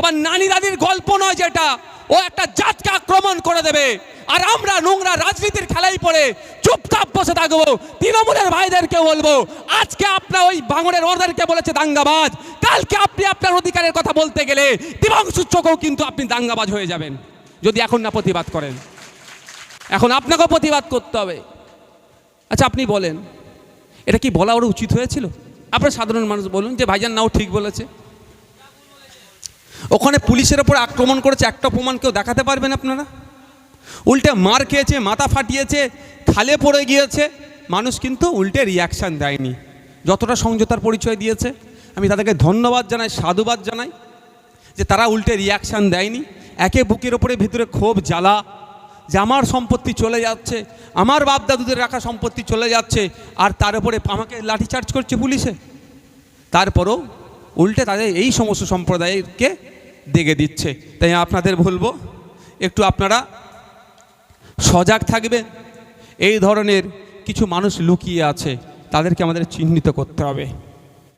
তোমার নানি দাদির গল্প নয় যেটা। ও একটা জাতকে আক্রমণ করে দেবে। আর আমরা নোংরা রাজনীতির খেলাই পড়ে চুপচাপ বসে থাকব। তৃণমূলের ভাইদেরকে বলব, আজকে আপনার ওই ভাঙনের ওদেরকে বলেছে দাঙ্গাবাজ। কালকে আপনি আপনার অধিকারের কথা বলতে গেলে দিবাংশু চোখেও কিন্তু আপনি দাঙ্গাবাজ হয়ে যাবেন। যদি এখন না প্রতিবাদ করেন। এখন আপনাকেও প্রতিবাদ করতে হবে। আচ্ছা আপনি বলেন। এটা কি বলা ওর উচিত হয়েছিল? আপনার সাধারণ মানুষ বলুন যে, ভাইজান নাও ঠিক বলেছে। ওখানে পুলিশের ওপর আক্রমণ করেছে, একটা প্রমাণ কেউ দেখাতে পারবেন আপনারা? উল্টে মার খেয়েছে, মাথা ফাটিয়েছে, খালে পড়ে গিয়েছে। মানুষ কিন্তু উল্টে রিয়াকশান দেয়নি। যতটা সংযতার পরিচয় দিয়েছে, আমি তাদেরকে ধন্যবাদ জানাই, সাধুবাদ জানাই, যে তারা উল্টে রিয়াকশান দেয়নি। একে বুকের ওপরে, ভিতরে ক্ষোভ, জ্বালা, যে আমার সম্পত্তি চলে যাচ্ছে, আমার বাপ দাদুদের রাখা সম্পত্তি চলে যাচ্ছে, আর তার উপরে আমাকে লাঠিচার্জ করছে পুলিশে। তারপরও উল্টে তাদের এই সমস্ত সম্প্রদায়কে দেখে দিচ্ছে। তাই আপনাদের বলব, একটু আপনারা সজাগ থাকবেন। এই ধরনের কিছু মানুষ লুকিয়ে আছে, তাদেরকে আমাদের চিহ্নিত করতে হবে।